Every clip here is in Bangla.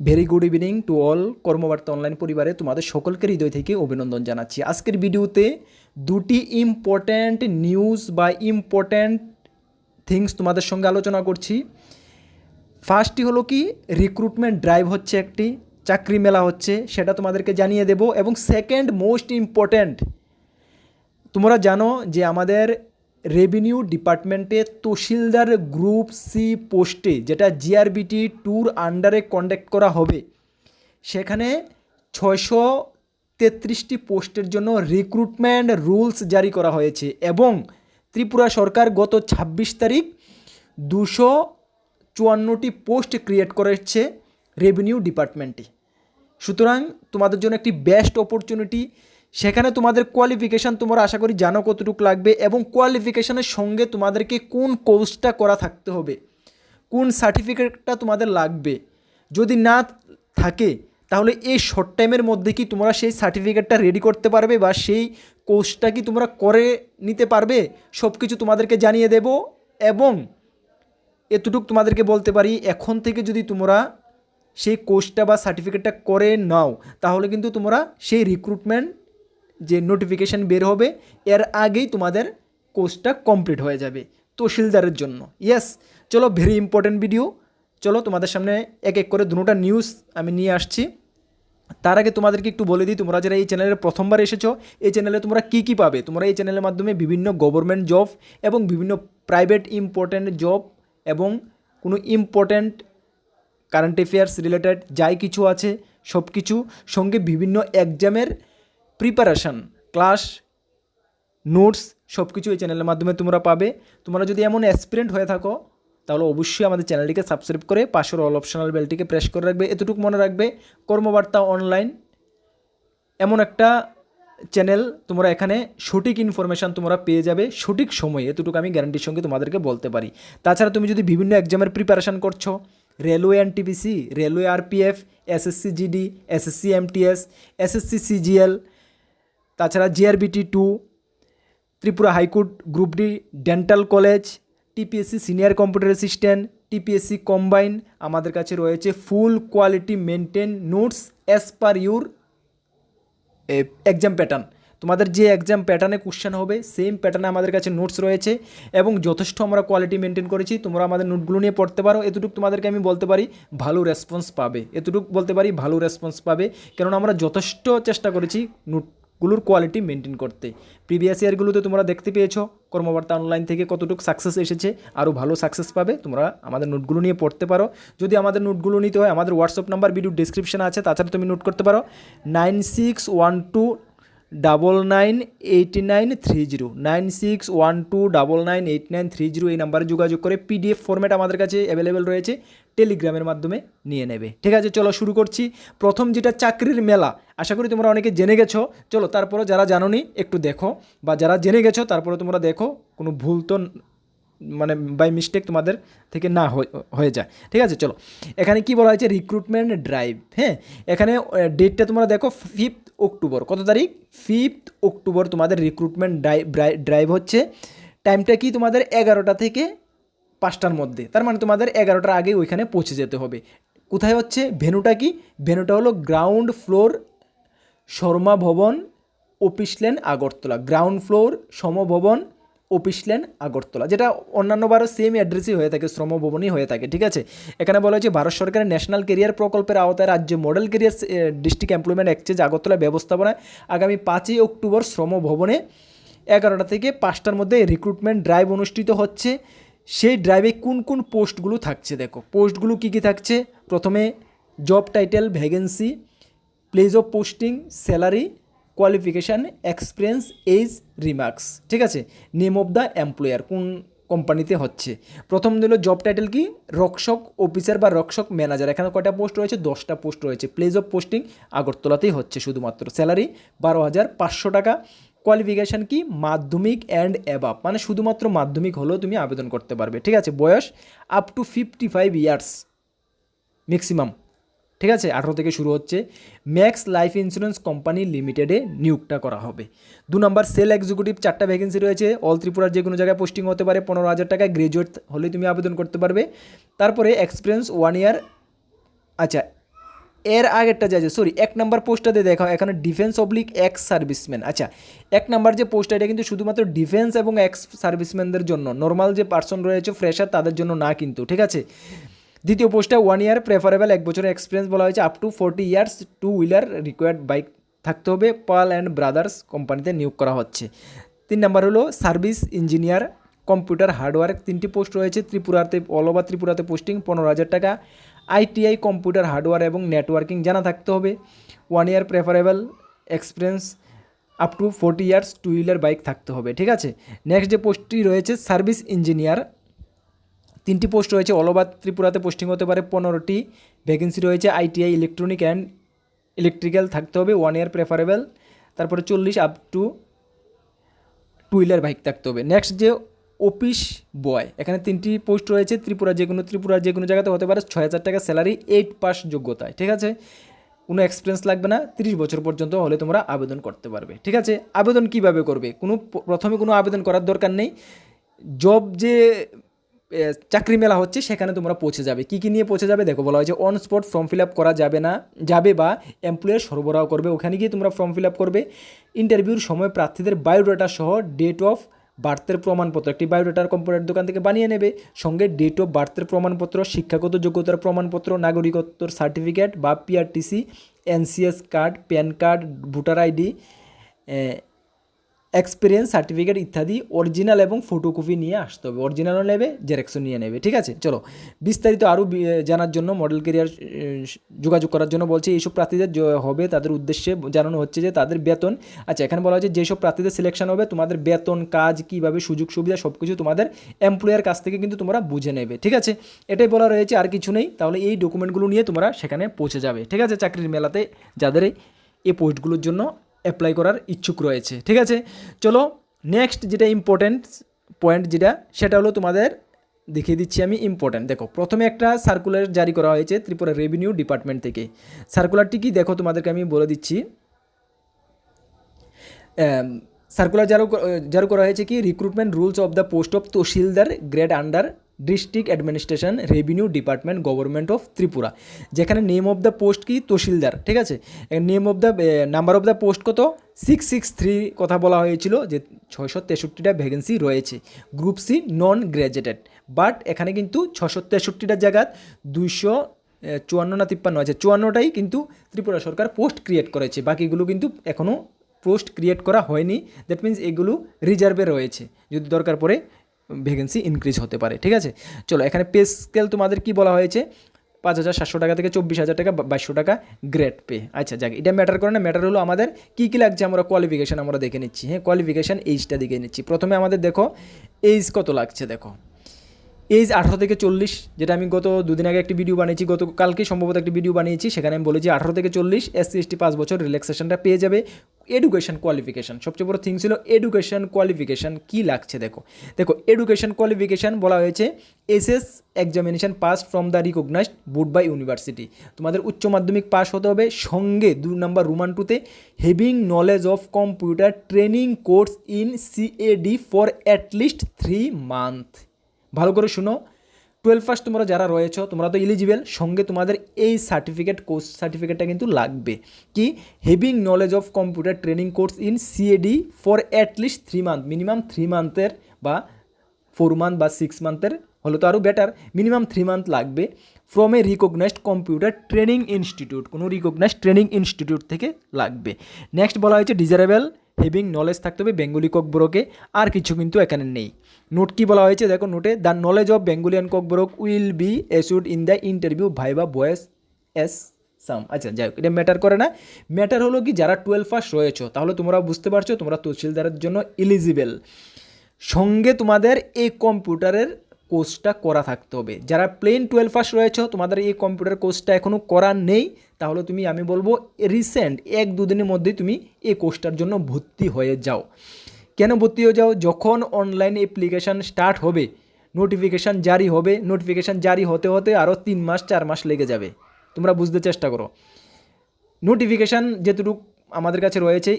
Very good evening to all Karmabarta online পরিবারে তোমাদের সকলকে হৃদয় থেকে অভিনন্দন জানাচ্ছি। আজকের ভিডিওতে দুটি ইম্পর্ট্যান্ট নিউজ বা ইম্পর্ট্যান্ট থিংস তোমাদের সঙ্গে আলোচনা করছি। ফার্স্টটি হলো কি রিক্রুটমেন্ট ড্রাইভ হচ্ছে একটি, চাকরি মেলা হচ্ছে, সেটা তোমাদেরকে জানিয়ে দেব। এবং সেকেন্ড মোস্ট ইম্পর্ট্যান্ট তোমরা জানো যে আমাদের রেভিনিউ ডিপার্টমেন্টে তহসিলদার গ্রুপ সি পোস্টে, যেটা জিআরবিটি ট্যুর আন্ডারে কন্ডাক্ট করা হবে, সেখানে ছয়শো তেত্রিশটি পোস্টের জন্য রিক্রুটমেন্ট রুলস জারি করা হয়েছে এবং ত্রিপুরা সরকার গত ছাব্বিশ তারিখ দুশো চুয়ান্নটি পোস্ট ক্রিয়েট করেছে রেভিনিউ ডিপার্টমেন্টে সুতরাং তোমাদের জন্য একটি বেস্ট অপরচুনিটি সেখানে তোমাদের কোয়ালিফিকেশান তোমরা আশা করি জানো কতটুকু লাগবে এবং কোয়ালিফিকেশানের সঙ্গে তোমাদেরকে কোন কোর্সটা করা থাকতে হবে, কোন সার্টিফিকেটটা তোমাদের লাগবে। যদি না থাকে, তাহলে এই শর্ট টাইমের মধ্যে কি তোমরা সেই সার্টিফিকেটটা রেডি করতে পারবে বা সেই কোর্সটা কি তোমরা করে নিতে পারবে সব কিছু তোমাদেরকে জানিয়ে দেব এবং এতটুক তোমাদেরকে বলতে পারি, এখন থেকে যদি তোমরা সেই কোর্সটা বা সার্টিফিকেটটা করে নাও, তাহলে কিন্তু তোমরা সেই রিক্রুটমেন্ট যে নোটিফিকেশান বের হবে, এর আগেই তোমাদের কোর্সটা কমপ্লিট হয়ে যাবে। তহসিলদারের জন্য। ইয়েস চলো ভেরি ইম্পর্ট্যান্ট ভিডিও চলো তোমাদের সামনে এক এক করে দুটা নিউজ আমি নিয়ে আসছি। তার আগে তোমাদেরকে একটু বলে দিই, তোমরা যারা এই চ্যানেলে প্রথমবার এসেছ, এই চ্যানেলে তোমরা কী কী পাবে? তোমরা এই চ্যানেলের মাধ্যমে বিভিন্ন গভর্নমেন্ট জব এবং বিভিন্ন প্রাইভেট ইম্পর্ট্যান্ট জব এবং কোনো ইম্পর্ট্যান্ট কারেন্ট অ্যাফেয়ার্স রিলেটেড যাই কিছু আছে সব কিছু সঙ্গে বিভিন্ন এক্সামের প্রিপারেশান ক্লাস নোটস সব কিছু এই চ্যানেলের মাধ্যমে তোমরা পাবে। তোমরা যদি এমন অ্যাসপিরেন্ট হয়ে থাকো, তাহলে অবশ্যই আমাদের চ্যানেলটিকে সাবস্ক্রাইব করে পাশের অল অপশনাল বেলটিকে প্রেস করে রাখবে। এতটুকু মনে রাখবে, কর্মবার্তা অনলাইন এমন একটা চ্যানেল তোমরা এখানে সঠিক ইনফরমেশান তোমরা পেয়ে যাবে সঠিক সময়ে। এতটুকু আমি গ্যারান্টির সঙ্গে তোমাদেরকে বলতে পারি। তাছাড়া তুমি যদি বিভিন্ন এক্সামের প্রিপারেশান করছ railway NTPC railway RPF SSC GD SSC MTS SSC CGL তাছাড়া GRBT to Tripura high court group D dental college TPSC senior computer assistant TPSC combine আমাদের কাছে রয়েছে full quality maintain notes as per your exam pattern তোমাদের যে এক্সাম প্যাটার্নে কোশ্চেন হবে সেম প্যাটার্নে আমাদের কাছে নোটস রয়েছে এবং যথেষ্ট আমরা কোয়ালিটি মেনটেন করেছি, তোমরা আমাদের নোটগুলো নিয়ে পড়তে পারো। এতটুকু তোমাদেরকে আমি বলতে পারি, ভালো রেসপন্স পাবে। এতটুকু বলতে পারি, ভালো রেসপন্স পাবে। কেননা আমরা যথেষ্ট চেষ্টা করেছি নোটগুলোর কোয়ালিটি মেনটেন করতে। প্রিভিয়াস ইয়ারগুলোতে তোমরা দেখতে পেয়েছ, কর্মবার্তা অনলাইন থেকে কতটুকু সাকসেস এসেছে আরও ভালো সাকসেস পাবে, তোমরা আমাদের নোটগুলো নিয়ে পড়তে পারো। যদি আমাদের নোটগুলো নিতে হয়, আমাদের হোয়াটসঅ্যাপ নাম্বার ভিডিও ডিসক্রিপশানে আছে, তাছাড়া তুমি নোট করতে পারো nine six one two double nine eight nine three zero nine six one two double nine eight nine three zero এই নাম্বারে যোগাযোগ করে পিডিএফ ফর্ম্যাট আমাদের কাছে অ্যাভেলেবেল রয়েছে টেলিগ্রামের মাধ্যমে নিয়ে নেবে। ঠিক আছে, চলো শুরু করছি। প্রথম যেটা চাকরির মেলা, আশা করি তোমরা অনেকে জেনে গেছো। চলো তারপরে যারা জানো একটু দেখো। বা যারা জেনে গেছো তারপরে তোমরা দেখো। কোনো ভুল তো মানে বাই মিস্টেক তোমাদের থেকে না হয়ে যায়। ঠিক আছে, চলো। এখানে কি বলা হয়েছে? রিক্রুটমেন্ট ড্রাইভ হ্যাঁ? এখানে ডেটটা তোমরা দেখো ফিফথ অক্টোবর কত তারিখ? ফিফথ অক্টোবর তোমাদের রিক্রুটমেন্ট ড্রাইভ হচ্ছে। টাইমটা কি তোমাদের? এগারোটা থেকে পাঁচটার মধ্যে। তার মানে তোমাদের এগারোটার আগে ওইখানে পৌঁছে যেতে হবে। কোথায় হচ্ছে? ভেনুটা কি? ভেনুটা হলো গ্রাউন্ড ফ্লোর শর্মা ভবন office lane Agartala. Ground floor সমভবন office lane Agartala, যেটা অন্যান্যবারও সেম অ্যাড্রেসই হয়ে থাকে, শ্রমভবনই হয়ে থাকে, ঠিক আছে? এখানে বলা হয়েছে, ভারত সরকারের ন্যাশনাল কেরিয়ার প্রকল্পের আওতায় রাজ্য model career district employment exchange Agartala ব্যবস্থাপনায় আগামী পাঁচই অক্টোবর শ্রমভবনে এগারোটা থেকে পাঁচটার মধ্যে রিক্রুটমেন্ট ড্রাইভ অনুষ্ঠিত হচ্ছে। সেই ড্রাইভে কোন কোন পোস্টগুলো থাকছে দেখো? পোস্টগুলো কী কী থাকছে? প্রথমে job title vacancy place of posting salary qualification experience age remarks ঠিক আছে? নেম অফ দ্য এমপ্লয়ার কোন কোম্পানিতে হচ্ছে? প্রথম দিল জব টাইটেল কি? রক্ষক অফিসার বা রক্ষক ম্যানেজার এখানে কয়টা পোস্ট রয়েছে? দশটা পোস্ট রয়েছে। প্লেস অফ পোস্টিং আগরতলাতেই হচ্ছে শুধুমাত্র। স্যালারি বারো হাজার পাঁচশো টাকা। কোয়ালিফিকেশান কি? মাধ্যমিক অ্যান্ড অ্যাবাব মানে শুধুমাত্র মাধ্যমিক হলেও তুমি আবেদন করতে পারবে। ঠিক আছে? বয়স up to fifty five years maximum ঠিক আছে? আঠারো থেকে শুরু হচ্ছে। ম্যাক্স লাইফ ইন্স্যুরেন্স কোম্পানি লিমিটেডে নিয়োগটা করা হবে। দু নম্বর, সেল এক্সিকিউটিভ চারটা ভ্যাকেন্সি রয়েছে। অল ত্রিপুরার যে কোনো জায়গায় পোস্টিং হতে পারে। পনেরো হাজার টাকায় গ্রাজুয়েট হলেই তুমি আবেদন করতে পারবে। তারপরে এক্সপিরিয়েন্স ওয়ান ইয়ার। আচ্ছা এর আগেরটা যে সরি এক নাম্বার পোস্টটাতে দেখো এখানে ডিফেন্স অবলিক এক্স সার্ভিসম্যান। আচ্ছা এক নাম্বার যে পোস্টটা, এটা কিন্তু শুধুমাত্র ডিফেন্স এবং এক্স সার্ভিসম্যানদের জন্য। নর্মাল যে পার্সন রয়েছে, ফ্রেশার, তাদের জন্য না কিন্তু, ঠিক আছে? দ্বিতীয় পোস্টটা ওয়ান ইয়ার প্রেফারেবল এক বছরের এক্সপিরিয়েন্স বলা হয়েছে up to forty years two wheeler required bike থাকতে হবে। পাল অ্যান্ড ব্রাদার্স কোম্পানিতে নিয়োগ করা হচ্ছে। তিন নাম্বার হলো সার্ভিস ইঞ্জিনিয়ার কম্পিউটার হার্ডওয়্যার তিনটি পোস্ট রয়েছে ত্রিপুরাতে অল ওভার ত্রিপুরাতে পোস্টিং পনেরো হাজার টাকা। আইটিআই কম্পিউটার হার্ডওয়্যার এবং নেটওয়ার্কিং জানা থাকতে হবে। One year preferable experience up to forty years two wheeler bike থাকতে হবে। ঠিক আছে? নেক্সট যে পোস্টটি রয়েছে সার্ভিস ইঞ্জিনিয়ার তিনটি পোস্ট রয়েছে, অল ওভার ত্রিপুরাতে পোস্টিং হতে পারে, পনেরোটি ভ্যাকেন্সি রয়েছে আইটিআই ইলেকট্রনিক অ্যান্ড ইলেকট্রিক্যাল থাকতে হবে ওয়ান ইয়ার প্রেফারেবল তারপরে চল্লিশ up to two wheeler bike থাকতে হবে। নেক্সট যে অফিস বয় এখানে তিনটি পোস্ট রয়েছে, ত্রিপুরা যে কোনো ত্রিপুরার যে কোনো জায়গাতে হতে পারে, ছয় হাজার টাকা স্যালারি এইট পাস যোগ্যতায়, ঠিক আছে? কোনো এক্সপিরিয়েন্স লাগবে না, তিরিশ বছর পর্যন্ত হলে তোমরা আবেদন করতে পারবে, ঠিক আছে? আবেদন কীভাবে করবে? কোনো, প্রথমে কোনো আবেদন করার দরকার নেই। জব যে চাকরি মেলা হচ্ছে, সেখানে তোমরা পৌঁছে যাবে। কী কী নিয়ে পৌঁছে যাবে? দেখো, বলা হয়েছে on spot form fill up করা যাবে না, যাবে বা এমপ্লয়ার সরবরাহ করবে। ওখানে গিয়ে তোমরা ফর্ম ফিল আপ করবে। ইন্টারভিউর সময় প্রার্থীদের বায়োডাটা সহ ডেট অফ বার্থের প্রমাণপত্র, একটি বায়োডাটার কম্পিউটার দোকান থেকে বানিয়ে নেবে। সঙ্গে ডেট অফ বার্থের প্রমাণপত্র, শিক্ষাগত যোগ্যতার প্রমাণপত্র, নাগরিকত্বর সার্টিফিকেট বা PRTC NCS card PAN card voter ID experience certificate ইত্যাদি অরিজিনাল এবং ফটোকপি নিয়ে আসতে হবে। অরিজিনালও নেবে জেরক্সও নিয়ে নেবে, ঠিক আছে? চলো, বিস্তারিত আরও জানার জন্য মডেল কেরিয়ার যোগাযোগ করার জন্য বলছে, এইসব প্রার্থীদের হবে তাদের উদ্দেশ্যে জানানো হচ্ছে যে তাদের বেতন আচ্ছা এখানে বলা হচ্ছে যেসব প্রার্থীদের সিলেকশন হবে, তোমাদের বেতন, কাজ, কীভাবে, সুযোগ, সুবিধা সব কিছু তোমাদের এমপ্লয়ার কাছ থেকে কিন্তু তোমরা বুঝে নেবে, ঠিক আছে? এটাই বলা রয়েছে, আর কিছু নেই, তাহলে এই ডকুমেন্টগুলো নিয়ে তোমরা সেখানে পৌঁছে যাবে, ঠিক আছে? চাকরির মেলাতে যাদের এই পোস্টগুলোর জন্য অ্যাপ্লাই করার ইচ্ছুক রয়েছে। ঠিক আছে? চলো নেক্সট যেটা ইম্পর্ট্যান্ট পয়েন্ট যেটা, সেটা হলো তোমাদের দেখিয়ে দিচ্ছি আমি ইম্পর্ট্যান্ট দেখো, প্রথমে একটা সার্কুলার জারি করা হয়েছে ত্রিপুরা রেভিনিউ ডিপার্টমেন্ট থেকে। সার্কুলারটি কি? দেখো, তোমাদেরকে আমি বলে দিচ্ছি। সার্কুলার জারু জারু করা হয়েছে কি? Recruitment rules of the post of tehsildar grade under district administration revenue department government of Tripura. যেখানে নেম অফ দ্য পোস্ট কি? তহসিলদার, ঠিক আছে? Name of the number of the post কত? সিক্স সিক্স থ্রি কথা বলা হয়েছিল যে ছয়শো তেষট্টিটা ভ্যাকেন্সি রয়েছে। Group C non graduated but এখানে কিন্তু ছশো তেষট্টিটা জায়গাত দুইশো চুয়ান্ন না তিপ্পান্ন আছে চুয়ান্নটাই কিন্তু ত্রিপুরা সরকার পোস্ট ক্রিয়েট করেছে। বাকিগুলো কিন্তু এখনও পোস্ট ক্রিয়েট করা হয়নি। দ্যাট মিন্স এগুলো রিজার্ভে রয়েছে। যদি দরকার পড়ে ভ্যাকেন্সি ইনক্রিজ হতে পারে, ঠিক আছে? চলো, এখানে পে স্কেল তোমাদের কি বলা হয়েছে? পাঁচ হাজার সাতশো টাকা থেকে চব্বিশ হাজার টাকা বাইশশো টাকা গ্রেড পে আচ্ছা যাক, এটা ম্যাটার করে না ম্যাটার হলো আমাদের কী কী লাগছে আমরা কোয়ালিফিকেশান আমরা দেখে নিচ্ছি। হ্যাঁ কোয়ালিফিকেশান এইজটা দেখে নিচ্ছি। প্রথমে আমাদের দেখো এইজ কত লাগছে, দেখো। এইজ আঠারো থেকে চল্লিশ, যেটা আমি গত দুদিন আগে একটি ভিডিও বানিয়েছি, গত কালকে সম্ভবত একটি ভিডিও বানিয়েছি, সেখানে আমি বলেছি আঠারো থেকে চল্লিশ এসসি এসটি পাঁচ বছর রিল্যাক্সেশনটা পেয়ে যাবে। এডুকেশন কোয়ালিফিকেশান সবচেয়ে বড় থিং ছিল এডুকেশন কোয়ালিফিকেশান কী লাগছে দেখো। দেখো এডুকেশন কোয়ালিফিকেশান বলা হয়েছে SS examination pass from the recognised board by university তোমাদের উচ্চ মাধ্যমিক পাস হতে হবে, সঙ্গে দু নম্বর রুমান টুতে having knowledge of computer training course in CAD for at least three month ভালো করে শুনো। টুয়েলভ পাস তোমরা যারা রয়েছো, তোমরা তো এলিজিবল সঙ্গে তোমাদের এই সার্টিফিকেট কোর্স সার্টিফিকেটটা কিন্তু লাগবে। কি? Having knowledge of computer training course in CAD for at least three month minimum three মান্থের বা ফোর মান্থ বা সিক্স মান্থের হলে তো আরও বেটার মিনিমাম থ্রি মান্থ লাগবে from a recognised computer training institute কোনো রিকগনাইজড ট্রেনিং ইনস্টিটিউট থেকে লাগবে। নেক্সট বলা হয়েছে ডিজারেবল হেভিং নলেজ থাকতে হবে বেঙ্গলি ককবরকে আর কিছু কিন্তু এখানে নেই। নোট কি বলা হয়েছে? দেখো note the knowledge of Bengali Kokborok will be assessed in the interview viva voce as some আচ্ছা যাই হোক, এটা ম্যাটার করে না। ম্যাটার হলো কি, যারা টুয়েলভ পাস রয়েছো, তাহলে তোমরা বুঝতে পারছ, তোমরা তহসিলদারের জন্য এলিজিবেল সঙ্গে তোমাদের এই কম্পিউটারের কোর্সটা করা থাকতে হবে। যারা প্লেন টুয়েলভ পাস রয়েছে, তোমাদের এই কম্পিউটার কোর্সটা এখনও করা নেই, তাহলে তুমি, আমি বলব রিসেন্ট এক দুদিনের মধ্যেই তুমি এই কোর্সটার জন্য ভর্তি হয়ে যাও। কেন ভর্তি হয়ে যাও? যখন অনলাইন অ্যাপ্লিকেশান স্টার্ট হবে নোটিফিকেশান জারি হবে নোটিফিকেশান জারি হতে হতে আরও তিন মাস, চার মাস লেগে যাবে। তোমরা বুঝতে চেষ্টা করো। নোটিফিকেশান যেটুকু আমাদের কাছে রয়েছে,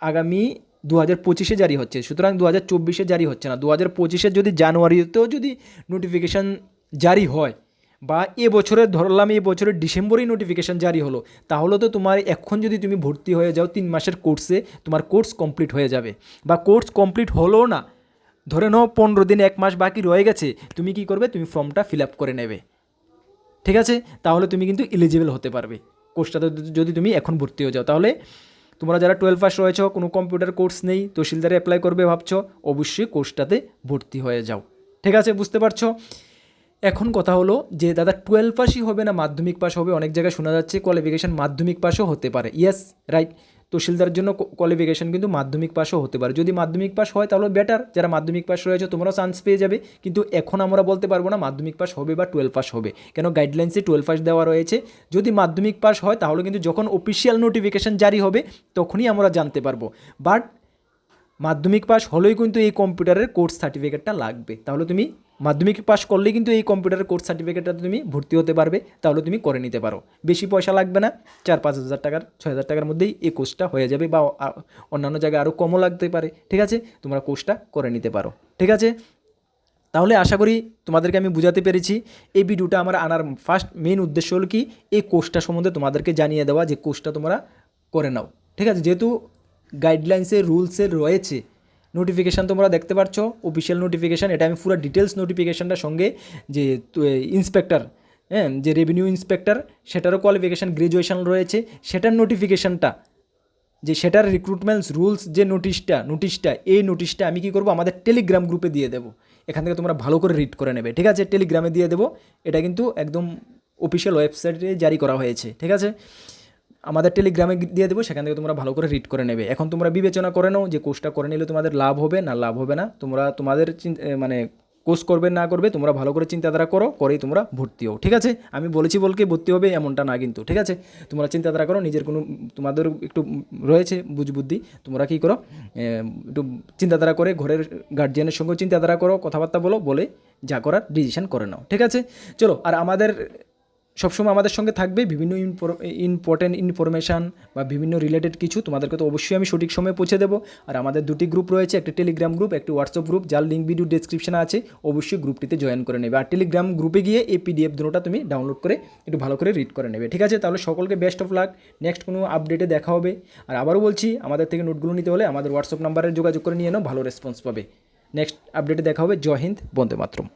আগামী দু হাজার পঁচিশে জারি হচ্ছে, সুতরাং দু হাজার চব্বিশে জারি হচ্ছে না। দু হাজার পঁচিশে যদি জানুয়ারিতেও যদি নোটিফিকেশান জারি হয়, বা এ বছরের ধরলাম এই বছরের ডিসেম্বরেই নোটিফিকেশান জারি হলো, তাহলে তো তোমার এখন যদি তুমি ভর্তি হয়ে যাও তিন মাসের কোর্সে তোমার কোর্স কমপ্লিট হয়ে যাবে। বা কোর্স কমপ্লিট হলো না, ধরে নাও পনেরো দিন, এক মাস বাকি রয়ে গেছে, তুমি কি করবে? তুমি ফর্মটা ফিল আপ করে নেবে। ঠিক আছে? তাহলে তুমি কিন্তু এলিজিবল হতে পারবে। কোর্সটাতে যদি তুমি এখন ভর্তি হয়ে যাও, তাহলে তোমরা যারা টুয়েলভ পাস রয়েছ, কোনো কম্পিউটার কোর্স নেই, তহসিলদারে অ্যাপ্লাই করবে ভাবছ, অবশ্যই কোর্সটাতে ভর্তি হয়ে যাও। ঠিক আছে, বুঝতে পারছ? এখন কথা হলো যে, দাদা টুয়েলভ পাসই হবে না, মাধ্যমিক পাস হবে, অনেক জায়গায় শোনা যাচ্ছে কোয়ালিফিকেশান মাধ্যমিক পাসও হতে পারে। ইয়েস রাইট তহসিলদারের জন্য কোয়ালিফিকেশান কিন্তু মাধ্যমিক পাসও হতে পারে। যদি মাধ্যমিক পাস হয়, তাহলে বেটার যারা মাধ্যমিক পাস রয়েছে, তোমরাও চান্স পেয়ে যাবে। কিন্তু এখন আমরা বলতে পারব না মাধ্যমিক পাশ হবে বা টুয়েলভ পাস হবে। কেন? গাইডলাইন্সে টুয়েলভ পাস দেওয়া রয়েছে। যদি মাধ্যমিক পাস হয়, তাহলে কিন্তু যখন অফিসিয়াল নোটিফিকেশান জারি হবে, তখনই আমরা জানতে পারব। বাট মাধ্যমিক পাস হলেই কিন্তু এই কম্পিউটারের কোর্স সার্টিফিকেটটা লাগবে। তাহলে তুমি মাধ্যমিক পাশ করলেই কিন্তু এই কম্পিউটারের কোর্স সার্টিফিকেটটা তুমি ভর্তি হতে পারবে, তাহলে তুমি করে নিতে পারো। বেশি পয়সা লাগবে না, চার পাঁচ হাজার টাকার, ছয় হাজার টাকার মধ্যেই এই কোর্সটা হয়ে যাবে বা অন্যান্য জায়গায় আরও কমও লাগতে পারে, ঠিক আছে? তোমরা কোর্সটা করে নিতে পারো, ঠিক আছে? তাহলে আশা করি তোমাদেরকে আমি বুঝাতে পেরেছি। এই ভিডিওটা আমার আনার ফার্স্ট মেন উদ্দেশ্য হলো কি? এই কোর্সটা সম্বন্ধে তোমাদেরকে জানিয়ে দেওয়া যে কোর্সটা তোমরা করে নাও, ঠিক আছে? যেহেতু গাইডলাইন্সে রুলসে রয়েছে নোটিফিকেশান তোমরা দেখতে পাচ্ছ অফিসিয়াল নোটিফিকেশান এটা আমি পুরো ডিটেলস নোটিফিকেশানটার সঙ্গে যে ইন্সপেক্টর হ্যাঁ যে রেভিনিউ ইন্সপেক্টর সেটারও কোয়ালিফিকেশান গ্রাজুয়েশন রয়েছে। সেটার নোটিফিকেশানটা যে সেটার রিক্রুটমেন্টস রুলস যে নোটিশটা নোটিশটা এই নোটিশটা আমি কি করব? আমাদের টেলিগ্রাম গ্রুপে দিয়ে দেবো। এখান থেকে তোমরা ভালো করে রিড করে নেবে, ঠিক আছে? টেলিগ্রামে দিয়ে দেবো। এটা কিন্তু একদম অফিসিয়াল ওয়েবসাইটে জারি করা হয়েছে, ঠিক আছে? আমাদের টেলিগ্রামে দিয়ে দেবো, সেখান থেকে তোমরা ভালো করে রিড করে নেবে। এখন তোমরা বিবেচনা করে নাও যে কোর্সটা করে নিলে তোমাদের লাভ হবে না লাভ হবে না। তোমরা তোমাদের মানে কোর্স করবে না করবে, তোমরা ভালো করে চিন্তাধারা করো, করেই তোমরা ভর্তি হও, ঠিক আছে? আমি বলেছি বলকে ভর্তি হবে, এমনটা না কিন্তু, ঠিক আছে? তোমরা চিন্তাধারা করো, নিজের কোনো তোমাদের একটু রয়েছে বুঝবুদ্ধি, তোমরা কী করো? একটু চিন্তাধারা করে, ঘরের গার্জিয়ানের সঙ্গে চিন্তাধারা করো, কথাবার্তা বলো, বলে যা করার ডিসিশন করে নাও, ঠিক আছে? চলো, আর আমাদের সবসময় আমাদের সঙ্গে থাকবে, বিভিন্ন ইম্পর্টেন্ট ইনফরমেশান বা বিভিন্ন রিলেটেড কিছু, তোমাদেরকে তো অবশ্যই আমি সঠিক সময়ে পৌঁছে দেবো। আর আমাদের দুটি গ্রুপ রয়েছে, একটি টেলিগ্রাম গ্রুপ একটি হোয়াটসঅ্যাপ গ্রুপ যার লিঙ্ক ভিডিও ডেসক্রিপশনে আছে, অবশ্যই গ্রুপটিতে জয়েন করে নেবে। আর টেলিগ্রাম গ্রুপে গিয়ে এই পিডিএফ দুটোটা তুমি ডাউনলোড করে একটু ভালো করে রিড করে নেবে। ঠিক আছে, তাহলে সকলকে বেস্ট অফ লাক নেক্সট কোনো আপডেটে দেখা হবে। আর আবারও বলছি, আমাদের থেকে নোটগুলো নিতে হলে আমাদের হোয়াটসঅ্যাপ নাম্বারে যোগাযোগ করে নিয়ে নাও, ভালো রেসপন্স পাবে। নেক্সট আপডেটে দেখা হবে। জয় হিন্দ, বন্দে মাতরম।